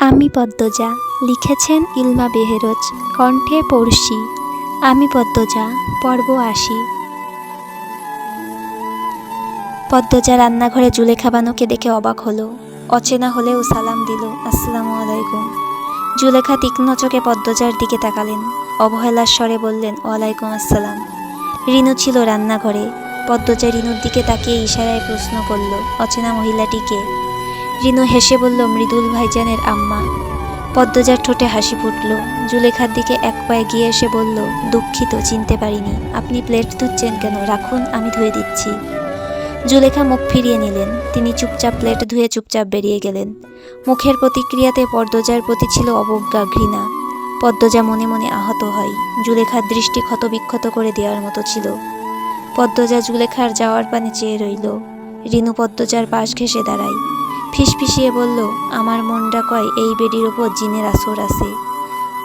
আমি পদ্মজা, লিখেছেন ইলমা বেহেরোজ, কণ্ঠে পড়শি। আমি পদ্মজা, পর্ব আশি পদ্মজা রান্নাঘরে জুলেখা বানুকে দেখে অবাক হলো। অচেনা হলেও সালাম দিল, আসসালামু আলাইকুম। জুলেখা তীক্ষ্ণ চোখে পদ্মজার দিকে তাকালেন। অবহেলার স্বরে বললেন, ওয়ালাইকুম আসসালাম। রিনু ছিল রান্নাঘরে। পদ্মজা রিনুর দিকে তাকিয়ে ইশারায় প্রশ্ন করল, অচেনা মহিলাটিকে রিনু হেসে বলল, মৃদুল ভাইজানের আম্মা। পদ্মজার ঠোঁটে হাসি ফুটল। জুলেখার দিকে এক পায়ে গিয়ে এসে বলল, দুঃখিত, চিনতে পারিনি। আপনি প্লেট ধুচ্ছেন কেন? রাখুন, আমি ধুয়ে দিচ্ছি। জুলেখা মুখ ফিরিয়ে নিলেন। তিনি চুপচাপ প্লেট ধুয়ে চুপচাপ বেরিয়ে গেলেন। মুখের প্রতিক্রিয়াতে পদ্মজার প্রতি ছিল অবজ্ঞা, ঘৃণা। পদ্মজা মনে মনে আহত হয়। জুলেখার দৃষ্টি ক্ষতবিক্ষত করে দেওয়ার মতো ছিল। পদ্মজা জুলেখার যাওয়ার পানে চেয়ে রইল। রিনু পদ্মজার পাশ ঘেঁষে দাঁড়ায়। ফিসফিসিয়ে বলল, আমার মনটা কয় এই বেডির ওপর জিনের আসর আছে।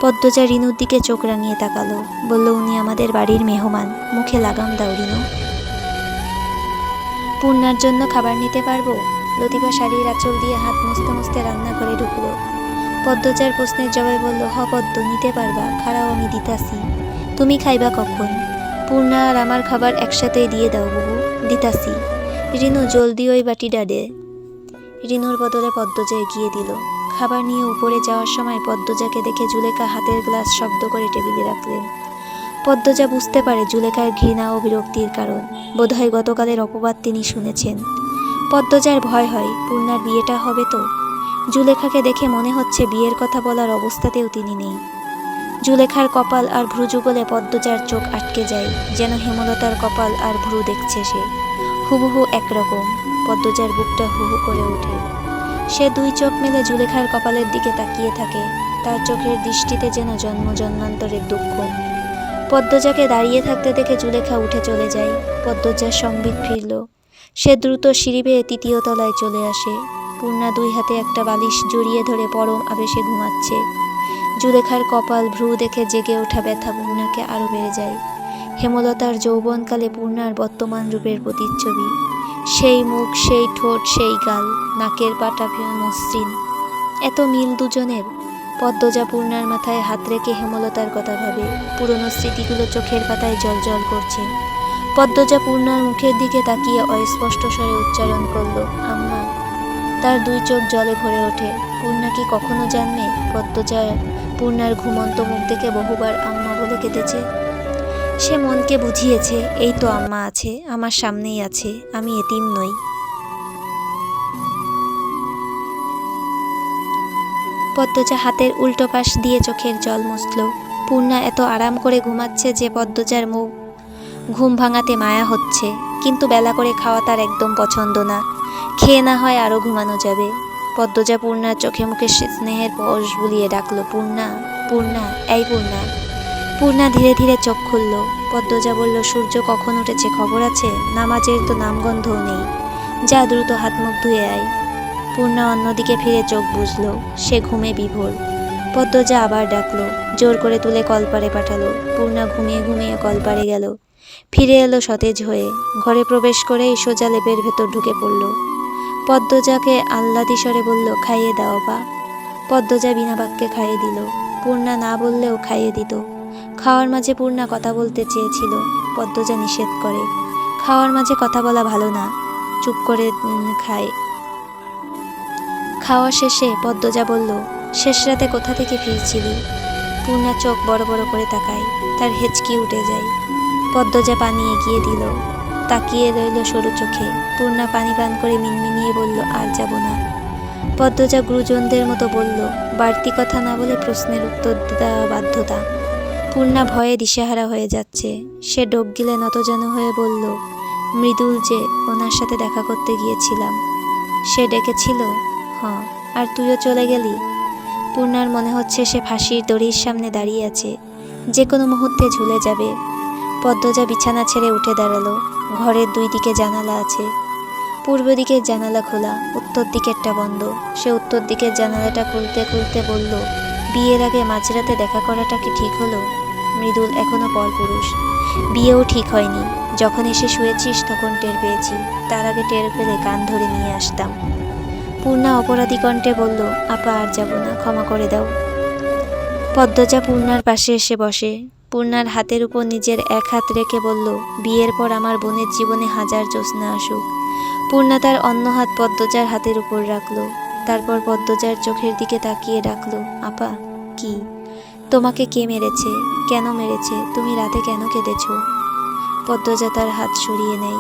পদ্মজা রিনুর দিকে চোখ রাঙিয়ে তাকালো, বলল, উনি আমাদের বাড়ির মেহমান, মুখে লাগাম দাও রিনু। পূর্ণার জন্য খাবার নিতে পারব? লতিফা শাড়ির আঁচল দিয়ে হাত মুছতে মুছতে রান্নাঘরে ঢুকলো। পদ্মজার প্রশ্নের জবাবে বলল, হ পদ্ম, নিতে পারবা, খারাও আমি দিতাছি। তুমি খাইবা কখন? পূর্ণা আর আমার খাবার একসাথেই দিয়ে দাও বাবু, দিতাছি। রিনু, জলদি ওই বাটিটা দে। রিনুর বদলে পদ্মজা এগিয়ে দিল। খাবার নিয়ে উপরে যাওয়ার সময় পদ্মজাকে দেখে জুলেখা হাতের গ্লাস শব্দ করে টেবিলে রাখলেন। পদ্মজা বুঝতে পারে জুলেখার ঘৃণা ও বিরক্তির কারণ। বোধহয় গতকালের অপবাদ তিনি শুনেছেন। পদ্মজার ভয় হয়, পূর্ণার বিয়েটা হবে তো? জুলেখাকে দেখে মনে হচ্ছে বিয়ের কথা বলার অবস্থাতেও তিনি নেই। জুলেখার কপাল আর ভ্রু যুগলে পদ্মজার চোখ আটকে যায়, যেন হেমলতার কপাল আর ভ্রু দেখছে সে। হুবহু একরকম। পদ্মজার বুকটা হুহু করে ওঠে। সে দুই চোখ মেলে জুলেখার কপালের দিকে তাকিয়ে থাকে, তার চোখের দৃষ্টিতে যেন জন্ম জন্মান্তরের দুঃখ। পদ্মজাকে দাঁড়িয়ে থাকতে দেখে জুলেখা উঠে চলে যায়, পদ্মজার সম্বিত ফিরল। সে দ্রুত সিঁড়ি বেয়ে তৃতীয় তলায় চলে আসে। পূর্ণা দুই হাতে একটা বালিশ জড়িয়ে ধরে পরম আবেশে ঘুমাচ্ছে। জুলেখার কপাল ভ্রু দেখে জেগে ওঠা ব্যথা পূর্ণাকে আরও বেড়ে যায়। হেমলতার যৌবনকালে পূর্ণার বর্তমান রূপের প্রতিচ্ছবি। সেই মুখ, সেই ঠোঁট, সেই গাল, নাকের পাটা মসৃণ। এত মিল দুজনের, পদ্মজা পূর্ণার মাথায় হাত রেখে হেমলতার কথা ভাবে, পুরনো স্মৃতিগুলো চোখের পাতায় জলজল করছে। পদ্মজা পূর্ণার মুখের দিকে তাকিয়ে অস্পষ্ট স্বরে উচ্চারণ করল, আম্মা, তার দুই চোখ জলে ভরে ওঠে। পূর্ণা কি কখনো জানবে? পদ্মজা পূর্ণার ঘুমন্ত মুখ দেখে বহুবার আম্মা বলে কেঁদেছে। সে মনকে বুঝিয়েছে, এই তো আম্মা আছে, আমার সামনেই আছে, আমি এতিম নই। পদ্মজা হাতের উল্টো পাশ দিয়ে চোখের জল মুছল। পূর্ণা এত আরাম করে ঘুমাচ্ছে যে পদ্মজার মুখ ঘুম ভাঙাতে মায়া হচ্ছে, কিন্তু বেলা করে খাওয়া তার একদম পছন্দ না। খেয়ে না হয় আরও ঘুমানো যাবে। পদ্মজা পূর্ণার চোখে মুখে স্নেহের পরশ বুলিয়ে ডাকলো, পূর্ণা পূর্ণা, এই পূর্ণা। পূর্ণা ধীরে ধীরে চোখ খুলল। পদ্মজা বলল, সূর্য কখন উঠেছে খবর আছে? নামাজের তো নামগন্ধও নেই। যা দ্রুত হাত মুখ ধুয়ে আয়। পূর্ণা অন্যদিকে ফিরে চোখ বুঝল সে ঘুমে বিভোর। পদ্মজা আবার ডাকলো, জোর করে তুলে কলপারে পাঠালো। পূর্ণা ঘুমিয়ে ঘুমিয়ে কলপারে গেল। ফিরে এলো সতেজ হয়ে। ঘরে প্রবেশ করেই সোজা লেপের ভেতর ঢুকে পড়ল। পদ্মজাকে আহ্লাদি স্বরে বলল, খাইয়ে দাও, বা। পদ্মজা বিনা বাক্যে খাইয়ে দিল। পূর্ণা না বললেও খাইয়ে দিত। খাওয়ার মাঝে পূর্ণা কথা বলতে চেয়েছিল পদ্মজা নিষেধ করে। খাওয়ার মাঝে কথা বলা ভালো না, চুপ করে খায়। খাওয়া শেষে পদ্মজা বলল, শেষ রাতে কোথা থেকে ফিরছিলি? পূর্ণা চোখ বড় বড় করে তাকায়, তার হেঁচকি উঠে যায়। পদ্মজা পানি এগিয়ে দিল, তাকিয়ে রইল সরু চোখে। পূর্ণা পানি পান করে মিনমিনিয়ে বলল, আর যাব না। পদ্মজা গুরুজনদের মতো বলল, বাড়তি কথা না বলে প্রশ্নের উত্তর দেওয়া বাধ্যতা। পূর্ণা ভয়ে দিশেহারা হয়ে যাচ্ছে। সে ডোব গিলে নতজানু হয়ে বলল, মৃদুল যে, ওনার সাথে দেখা করতে গিয়েছিলাম। সে ডেকেছিল? হ আর তুইও চলে গেলি? পূর্ণার মনে হচ্ছে সে ফাঁসির দড়ির সামনে দাঁড়িয়ে আছে। যে কোনো মুহূর্তে ঝুলে যাবে। পদ্মজা বিছানা ছেড়ে উঠে দাঁড়াল। ঘরের দুই দিকে জানালা আছে। পূর্ব দিকের জানালা খোলা, উত্তর দিকেরটা বন্ধ। সে উত্তর দিকের জানালাটা খুলতে খুলতে বলল, বিয়ের আগে মাঝরাতে দেখা করাটা কি ঠিক হলো? মৃদুল এখনও পরপুরুষ। বিয়েও ঠিক হয়নি। যখন এসে শুয়েছিস তখন টের পেয়েছি। তার আগে টের পেলে কান ধরে নিয়ে আসতাম। পূর্ণা অপরাধী কণ্ঠে বলল, আপা, আর যাব না, ক্ষমা করে দাও। পদ্মজা পূর্ণার পাশে এসে বসে। পূর্ণার হাতের উপর নিজের এক হাত রেখে বলল, বিয়ের পর আমার বোনের জীবনে হাজার জ্যোৎস্না আসুক। পূর্ণা তার অন্য হাত পদ্মজার হাতের উপর রাখল। তারপর পদ্মজার চোখের দিকে তাকিয়ে ডাকলো, আপা, কি? তোমাকে কে মেরেছে? কেন মেরেছে? তুমি রাতে কেন কেঁদেছ? পদ্মজা তার হাত সরিয়ে নেয়।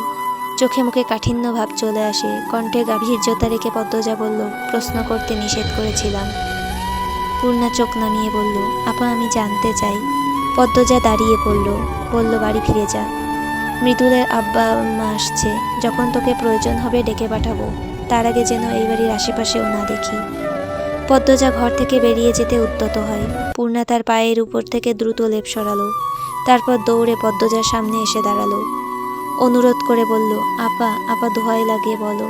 চোখে মুখে কাঠিন্য ভাব চলে আসে। কণ্ঠে গাভীর্যতা রেখে পদ্মজা বলল, প্রশ্ন করতে নিষেধ করেছিলাম। পূর্ণা চোখ নামিয়ে বলল, আপা, আমি জানতে চাই। পদ্মজা দাঁড়িয়ে পড়ল, বলল, বাড়ি ফিরে যা। মৃদুলের আব্বা আম্মা আসছে। যখন তোকে প্রয়োজন হবে ডেকে পাঠাবো। তার আগে যেন এই বাড়ির আশেপাশেও না দেখি। পদ্মজা ঘর থেকে বেরিয়ে যেতে উদ্যত হয়। পূর্ণা তার পায়ের উপর থেকে দ্রুত লেপ সরালো। তারপর দৌড়ে পদ্মজার সামনে এসে দাঁড়াল। অনুরোধ করে বলল, আপা আপা দোহাই লাগিয়ে বলো।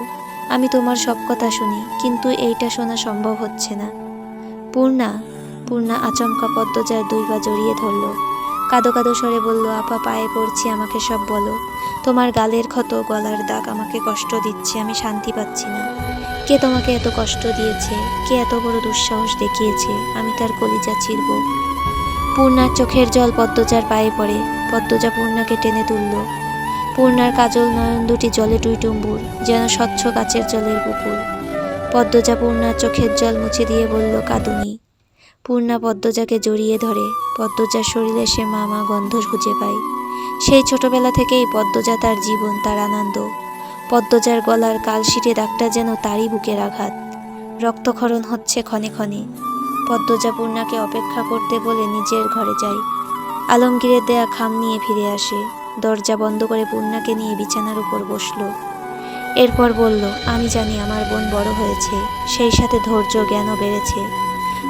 আমি তোমার সব কথা শুনি, কিন্তু এইটা শোনা সম্ভব হচ্ছে না। পূর্ণা পূর্ণা আচমকা পদ্মজার দুই পা জড়িয়ে ধরল। কাদো কাদো স্বরে বলল, আপা পায়ে পড়ছি, আমাকে সব বলো। তোমার গালের ক্ষত, গলার দাগ আমাকে কষ্ট দিচ্ছে, আমি শান্তি পাচ্ছি না। কে তোমাকে এত কষ্ট দিয়েছে? কে এত বড় দুঃসাহস দেখিয়েছে? আমি তার কলিজা ছিড়ব। পূর্ণার চোখের জল পদ্মজার পায়ে পড়ে। পদ্মজা পূর্ণাকে টেনে তুলল। পূর্ণার কাজল নয়ন দুটি জলে টুইটুম্বুর যেন স্বচ্ছ গাছের জলের পুকুর। পদ্মজা পূর্ণার চোখের জল মুছে দিয়ে বলল, কাঁদুনি। পূর্ণা পদ্মজাকে জড়িয়ে ধরে। পদ্মজার শরীরে সে মা মা গন্ধ খুঁজে পায়। সেই ছোটবেলা থেকেই পদ্মজা তার জীবন, তার আনন্দ পদ্মজার গলার কালশিটে দাগটা যেন তারই বুকের আঘাত। রক্তক্ষরণ হচ্ছে ক্ষণে ক্ষণে। পদ্মজা পূর্ণাকে অপেক্ষা করতে বলে নিজের ঘরে যায় আলমগীরের দেয়া খাম নিয়ে ফিরে আসে। দরজা বন্ধ করে পূর্ণাকে নিয়ে বিছানার উপর বসল। এরপর বলল, আমি জানি আমার বোন বড় হয়েছে। সেই সাথে ধৈর্য, জ্ঞানও বেড়েছে।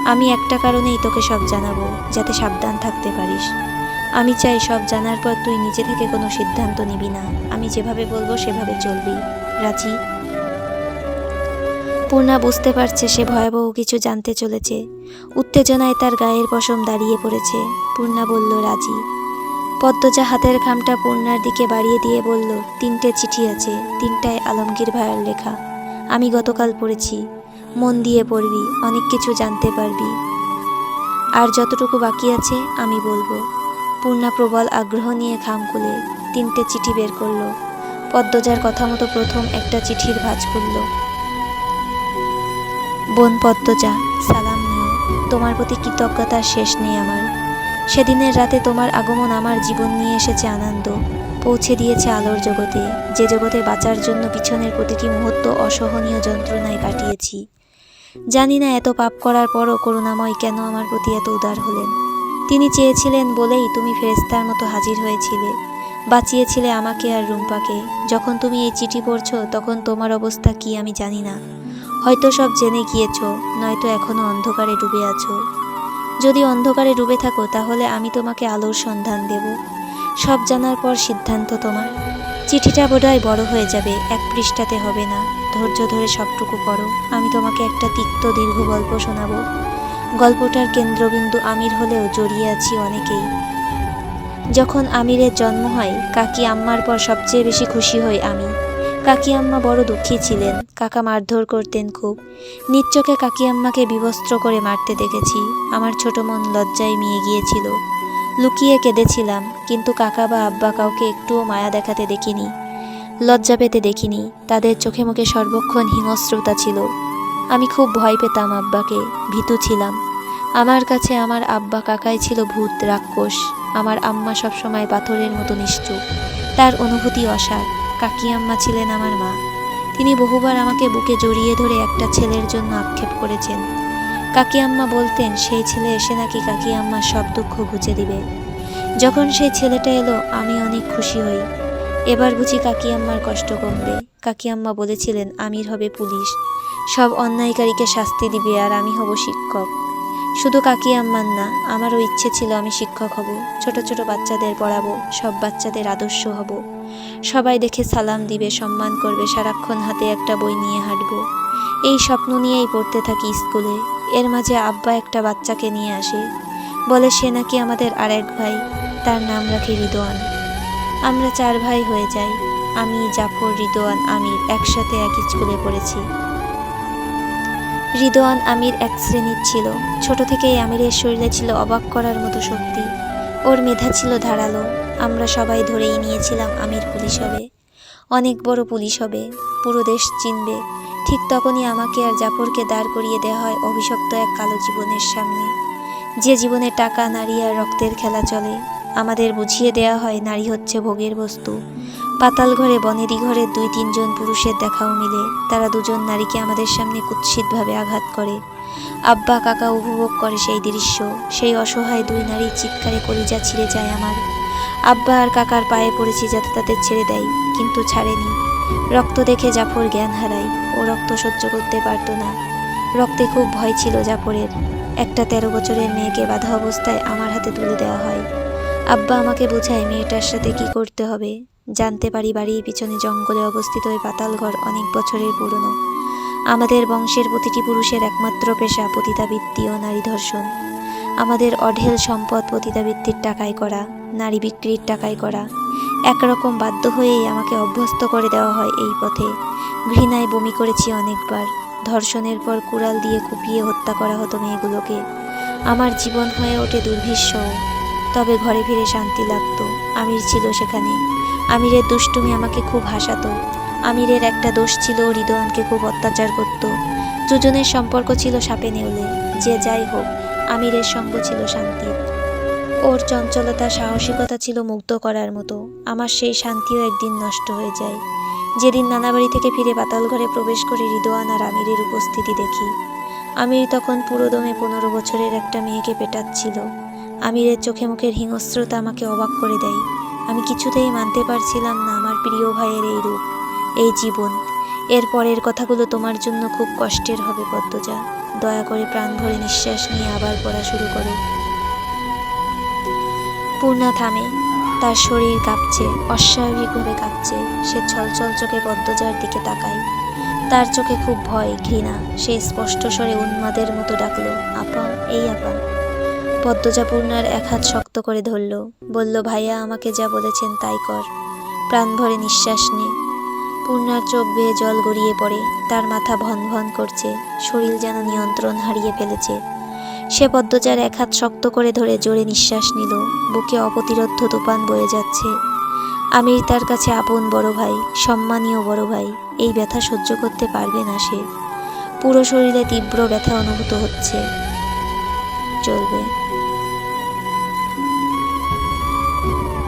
আমি একটা কারণেই তোকে সব জানাব, যাতে সাবধান থাকতে পারিস। আমি চাই সব জানার পর তুই নিজে থেকে কোনো সিদ্ধান্ত নিবি না। আমি যেভাবে বলব সেভাবে চলবি। রাজি? পূর্ণা বুঝতে পারছে সে ভয়াবহ কিছু জানতে চলেছে। উত্তেজনায় তার গায়ের পশম দাঁড়িয়ে পড়েছে। পূর্ণা বলল, রাজি। পদ্মজা হাতের খামটা পূর্ণার দিকে বাড়িয়ে দিয়ে বলল, তিনটে চিঠি আছে। তিনটায় আলমগীর ভাইয়ের লেখা। আমি গতকাল পড়েছি। মন দিয়ে পড়বি, অনেক কিছু জানতে পারবি। আর যতটুকু বাকি আছে, আমি বলব। পূর্ণা প্রবল আগ্রহ নিয়ে খাম খুলে তিনটে চিঠি বের করল। পদ্মজার কথা মতো প্রথম একটা চিঠির ভাঁজ খুলল। বোন পদ্মজা, সালাম নিও। তোমার প্রতি কৃতজ্ঞতার শেষ নেই আমার। সেদিনের রাতে তোমার আগমন আমার জীবন নিয়ে এসেছে আনন্দ। পৌঁছে দিয়েছে আলোর জগতে। যে জগতে বাঁচার জন্য পিছনের প্রতিটি মুহূর্ত অসহনীয় যন্ত্রণায় কাটিয়েছি। জানি না এত পাপ করার পরও করুণাময় কেন আমার প্রতি এত উদার হলেন। তিনি চেয়েছিলেন বলেই তুমি ফেরেস্তার মতো হাজির হয়েছিলে। বাঁচিয়েছিলে আমাকে আর রুম্পাকে। যখন তুমি এই চিঠি পড়ছো, তখন তোমার অবস্থা কি আমি জানি না। হয়তো সব জেনে গিয়েছ, নয়তো এখনও অন্ধকারে ডুবে আছো। যদি অন্ধকারে ডুবে থাকো, তাহলে আমি তোমাকে আলোর সন্ধান দেব। সব জানার পর সিদ্ধান্ত তোমার। চিঠিটা বোধহয় বড় হয়ে যাবে, এক পৃষ্ঠাতে হবে না। ধৈর্য ধরে সবটুকু পড়ো। আমি তোমাকে একটা তিক্ত দীর্ঘ গল্প শোনাবো। গল্পটার কেন্দ্রবিন্দু আমির হলেও জড়িয়ে আছি অনেকেই। যখন আমিরের জন্ম হয়, কাকি আম্মার পর সবচেয়ে বেশি খুশি হই আমি। কাকি আম্মা বড় দুঃখী ছিলেন, কাকা মারধর করতেন খুব। নিজ চোখে কাকি আম্মাকে বিবস্ত্র করে মারতে দেখেছি, আমার ছোট মন লজ্জায় মিয়ে গিয়েছিল। লুকিয়ে কেঁদেছিলাম, কিন্তু কাকা বা আব্বা কাউকে একটুও মায়া দেখাতে দেখিনি। লজ্জা পেতে দেখিনি, তাদের চোখে মুখে সর্বক্ষণ হিংস্রতা ছিল। আমি খুব ভয় পেতাম আব্বাকে, ভীতু ছিলাম। আমার কাছে আমার আব্বা কাকাই ছিল ভূত, রাক্ষস। আমার আম্মা সবসময় পাথরের মতো নিশ্চুপ। তার অনুভূতি অসার। কাকি আম্মা ছিলেন আমার মা। তিনি বহুবার আমাকে বুকে জড়িয়ে ধরে একটা ছেলের জন্য আক্ষেপ করেছেন। কাকি আম্মা বলতেন, সেই ছেলে এসে নাকি কাকি আম্মার সব দুঃখ ঘুচে দিবে। যখন সেই ছেলেটা এলো, আমি অনেক খুশি হই। এবার বুঝি কাকি আম্মার কষ্ট কমবে। কাকি আম্মা বলেছিলেন, আমির হবে পুলিশ। সব অন্যায়কারীকে শাস্তি দিবে আর আমি হব শিক্ষক। শুধু কাকি আম্মার না, আমারও ইচ্ছে ছিল আমি শিক্ষক হব। ছোট ছোট বাচ্চাদের পড়াবো, সব বাচ্চাদের আদর্শ হব। সবাই দেখে সালাম দিবে, সম্মান করবে, সারাক্ষণ হাতে একটা বই নিয়ে হাঁটবো। এই স্বপ্ন নিয়েই পড়তে থাকি স্কুলে। এর মাঝে আব্বা একটা বাচ্চাকে নিয়ে আসে। বলে, সে নাকি আমাদের আরেক ভাই, তার নাম রাখে রিদোয়ান। আমরা চার ভাই হয়ে যাই। আমি, জাফর, রিদোয়ান, আমির একসাথে এক স্কুলে পড়েছি। রিদওয়ান আমির এক শ্রেণির ছিল। ছোট থেকেই আমিরের শরীরে ছিল অবাক করার মতো শক্তি। ওর মেধা ছিল ধারালো। আমরা সবাই ধরেই নিয়েছিলাম আমির পুলিশ হবে। অনেক বড় পুলিশ হবে। পুরো দেশ চিনবে। ঠিক তখনই আমাকে আর জাফরকে দাঁড় করিয়ে দেওয়া হয় অভিশপ্ত এক কালো জীবনের সামনে। যে জীবনে টাকা, নারী আর রক্তের খেলা চলে, আমাদের বুঝিয়ে দেওয়া হয় নারী হচ্ছে ভোগের বস্তু। পাতাল ঘরে, বনেদি ঘরে দুই তিনজন পুরুষের দেখাও মিলে। তারা দুজন নারীকে আমাদের সামনে কুৎসিতভাবে আঘাত করে। আব্বা, কাকা উপভোগ করে সেই দৃশ্য। সেই অসহায় দুই নারীর চিৎকারে কলিজা ছিঁড়ে যায় আমার। আব্বা আর কাকার পায়ে পড়েছি যাতে তাদের ছেড়ে দেয়, কিন্তু ছাড়েনি। রক্ত দেখে জাফর জ্ঞান হারায়। ও রক্ত সহ্য করতে পারতো না। রক্তে খুব ভয় ছিল জাফরের। একটা তেরো বছরের মেয়েকে বাধা অবস্থায় আমার হাতে তুলে দেওয়া হয়। আব্বা আমাকে বোঝায়, মেয়েটার সাথে কি করতে হবে? জানতে পারি বাড়ির পিছনে জঙ্গলে অবস্থিত ওই পাতালঘর অনেক বছরের পুরনো। আমাদের বংশের প্রতিটি পুরুষের একমাত্র পেশা পতিতাবৃত্তি ও নারী ধর্ষণ। আমাদের অঢেল সম্পদ পতিতাবৃত্তির টাকায় করা, নারী বিক্রির টাকায় করা। একরকম বাধ্য হয়েই আমাকে অভ্যস্ত করে দেওয়া হয় এই পথে। ঘৃণায় বমি করেছি অনেকবার। ধর্ষণের পর কুড়াল দিয়ে কুপিয়ে হত্যা করা হতো মেয়েগুলোকে। আমার জীবন হয়ে ওঠে দুর্ভিসহ তবে ঘরে ফিরে শান্তি লাগতো। আমির ছিল সেখানে। আমিরের দুষ্টুমি আমাকে খুব হাসাতো। আমিরের একটা দোষ ছিল ও রিদওয়ানকে খুব অত্যাচার করত। দুজনের সম্পর্ক ছিল সাপে নেউলে। যে যাই হোক, আমিরের সঙ্গ ছিল শান্তির। ওর চঞ্চলতা, সাহসিকতা ছিল মুগ্ধ করার মতো। আমার সেই শান্তিও একদিন নষ্ট হয়ে যায়। যেদিন নানাবাড়ি থেকে ফিরে পাতাল ঘরে প্রবেশ করে রিদোয়ান আর আমিরের উপস্থিতি দেখি। আমির তখন পুরোদমে পনেরো বছরের একটা মেয়েকে পেটাচ্ছিল। আমিরের চোখে মুখের হিংস্রতা আমাকে অবাক করে দেয়। আমি কিছুতেই মানতে পারছিলাম না আমার প্রিয় ভাইয়ের এই রূপ, এই জীবন। এর পরের কথাগুলো তোমার জন্য খুব কষ্টের হবে, পদ্মজা। দয়া করে প্রাণ ভরে নিঃশ্বাস নিয়ে আবার পড়া শুরু করো। পূর্ণা থামে। তার শরীর কাঁপছে অস্বাভাবিকভাবে কাঁপছে। সে ছলছল চোখে পদ্মজার দিকে তাকায়। তার চোখে খুব ভয়, ঘৃণা। সে স্পষ্ট স্বরে উন্মাদের মতো ডাকলো, আপা, এই আপা। পদ্মজা পূর্ণার এক হাত শক্ত করে ধরল। বলল, ভাইয়া, আমাকে যা বলেছেন তাই কর। প্রাণ ভরে নিঃশ্বাস নে। পূর্ণার চোখ বেয়ে জল গড়িয়ে পড়ে। তার মাথা ভন ভন করছে। শরীর যেন নিয়ন্ত্রণ হারিয়ে ফেলেছে। সে পদ্মজার এক হাত শক্ত করে ধরে জোরে নিঃশ্বাস নিল। বুকে অপ্রতিরোধ্য তুফান বয়ে যাচ্ছে। আমির তার কাছে আপন বড় ভাই, সম্মানীয় বড় ভাই। এই ব্যথা সহ্য করতে পারবে না সে। পুরো শরীরে তীব্র ব্যথা অনুভূত হচ্ছে। চলবে।